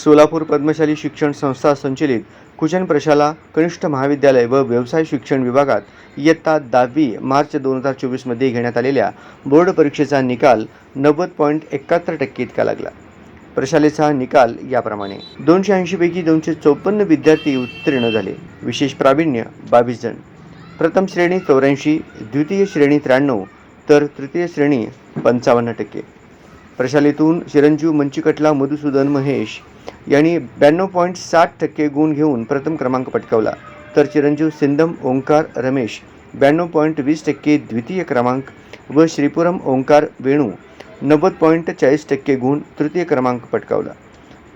सोलापूर पद्मशाली शिक्षण संस्था संचलित कुचन प्रशाला कनिष्ठ महाविद्यालय व व्यवसाय शिक्षण विभागात इयत्ता दहावी मार्च दोन हजार चोवीसमध्ये घेण्यात आलेल्या बोर्ड परीक्षेचा निकाल नव्वद पॉईंट एकाहत्तर टक्के इतका लागला. प्रशालेचा निकाल याप्रमाणे. दोनशे ऐंशीपैकी दोनशे चौपन्न विद्यार्थी उत्तीर्ण झाले. विशेष प्रावीण्य बावीस जण. प्रथम श्रेणी चौऱ्याऐंशी द्वितीय श्रेणी त्र्याण्णव तर तृतीय श्रेणी पंचावन्न टक्के. प्रशालेतून चिरंजीव मंचिकटला मधुसूदन महेश यांनी ब्याण्णव पॉईंट साठ टक्के गुण घेऊन प्रथम क्रमांक पटकावला. तर चिरंजीव सिंदम ओंकार रमेश ब्याण्णव पॉईंट वीस टक्के द्वितीय क्रमांक व श्रीपुरम ओंकार वेणू नव्वद पॉईंट चाळीस टक्के गुण तृतीय क्रमांक पटकावला.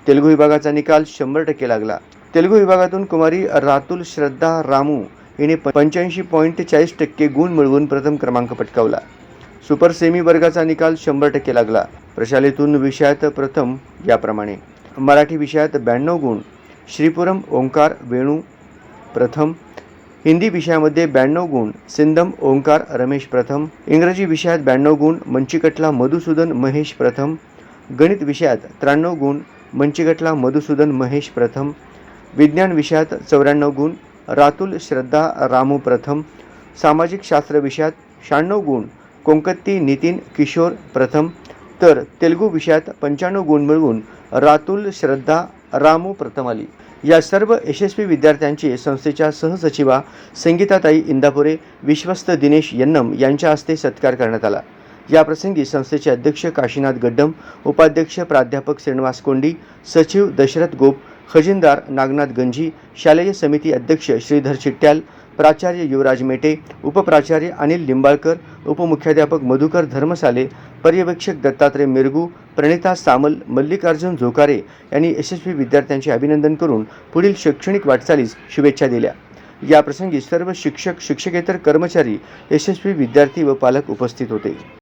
तेलुगू विभागाचा निकाल शंभर टक्के लागला. तेलुगू विभागातून कुमारी रातुल श्रद्धा रामू हिने पंच्याऐंशी पॉईंट चाळीस टक्के गुण मिळवून प्रथम क्रमांक पटकावला. सुपर सेमी वर्गाचा निकाल शंभर टक्के लागला. प्रशालेतून विषयात प्रथम याप्रमाणे. मराठी विषयात ब्याण्णव गुण. श्रीपुरम ओंकार वेणू प्रथम हिंदी विषयामध्ये ब्याण्णव गुण सिंदम ओंकार रमेश प्रथम इंग्रजी विषयात ब्याण्णव गुण मंचिकटला मधुसूदन महेश प्रथम गणित विषयात त्र्याण्णव गुण मंचिकटला मधुसूदन महेश प्रथम विज्ञान विषयात चौऱ्याण्णव गुण रातुल श्रद्धा रामू प्रथम सामाजिक शास्त्र विषयात शहाण्णव गुण कोंकत्ती नितीन किशोर प्रथम तर तेलुगू विषयात पंच्याण्णव गुण मिळवून रातुल श्रद्धा रामू प्रथम आली. या सर्व यशस्वी विद्यार्थ्यांचे संस्थेच्या सहसचिवा संगीताताई इंदापुरे विश्वस्त दिनेश यन्नम यांच्या हस्ते सत्कार करण्यात आला. याप्रसंगी संस्थेचे अध्यक्ष काशीनाथ गड्डम उपाध्यक्ष प्राध्यापक श्रीनिवास कोंडी सचिव दशरथ गोप खजिनदार नागनाथ गंजी शालेय समिती अध्यक्ष श्रीधर चिट्ट्याल प्राचार्य युवराज मेटे उपप्राचार्य अनिल लिंबाळकर उपमुख्याध्यापक मधुकर धर्मसाले पर्यवेक्षक दत्तात्रय मिरगू प्रणिता सामल मल्लिकार्जुन झोकारे यांनी यशस्वी विद्यार्थ्यांचे अभिनंदन करून पुढील शैक्षणिक वाटचालीस शुभेच्छा दिल्या. याप्रसंगी सर्व शिक्षक शिक्षकेतर कर्मचारी यशस्वी विद्यार्थी व पालक उपस्थित होते.